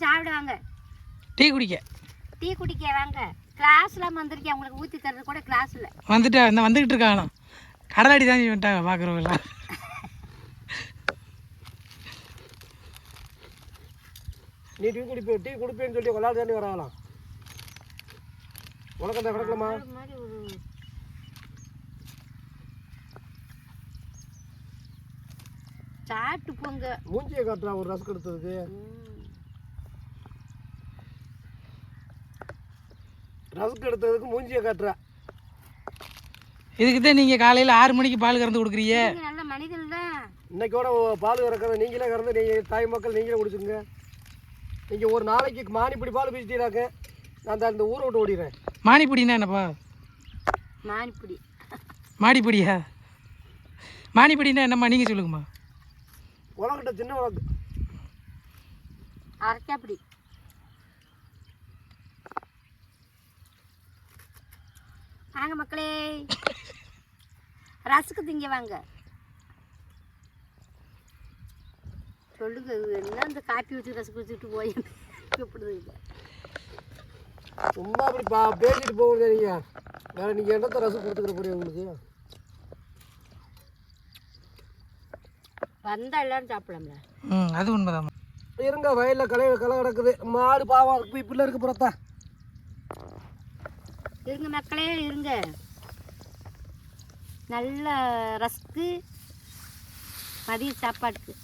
எல்லாரும் சாப்பிட வாங்க டீ குடிக்க. டீ குடிக்க வாங்க. கிளாஸ்லாம் வந்திருக்கேன். உங்களுக்கு ஊற்றி தர்றது கூட கிளாஸில். வந்துட்டா இந்த வந்துக்கிட்டு இருக்காங்க கடலாடி தான் வந்துட்டாங்க பார்க்குறவங்கள நீ டீ குடிப்பே டீ குடிப்பேன்னு சொல்லி கொள்ளாடு தாண்டி வராங்களாம் உனக்கு அந்த கிடக்கலாமா சாப்பிட்டு போங்க. மூஞ்சியை காட்டுறா ஒரு ரசம் எடுத்ததுக்கு ரசம் எடுத்ததுக்கு மூஞ்சியை காட்டுறா. இதுக்கு தான் நீங்கள் காலையில் ஆறு மணிக்கு பால் கறந்து கொடுக்குறீங்க? நீங்க நல்ல மனிதன் தான். இன்னைக்கோட பால் கறக்கிறத நீங்களே கறந்து நீங்கள் தாய் மக்கள் நீங்களே குடிச்சுங்க நீங்கள் ஒரு நாளைக்கு மானிப்படி பால் பீச்சிட்டீராக்க நான் அந்த அந்த ஊரை விட்டு ஓடிடுறேன். மானிப்பொடினா என்னப்பா? மானிப்புடி. மாடிப்பொடியா? மானிப்பொடினா என்னம்மா? நீங்கள் சொல்லுங்கம்மா. உலகிட்ட சின்ன உலகம் அரைக்காப்பிடி. வாங்க மக்களே. ரசுக்கு திங்க வாங்க. சொல்லுங்க என்ன இந்த காப்பி வச்சு ரசம் குடிச்சிட்டு போய் கூப்பிடுது சும்மா அப்படி பா பேசிட்டு போகுங்க நீங்கள் வேறு நீங்கள் என்னத்த ரசம் கொடுத்துக்கிற போறீங்க உங்களுக்கு? வந்தா எல்லாரும் சாப்பிடலாம்ல. ம் அது உண்மைதாம்மா இருங்க வயலில் களை களை கிடக்குது. மாடு பாவம் அதுக்கு இப்படிலாம் இருக்கு புறத்தா. இருங்க மக்களே இருங்க. நல்ல ரஸ்க்கு மதிய சாப்பாட்டுக்கு.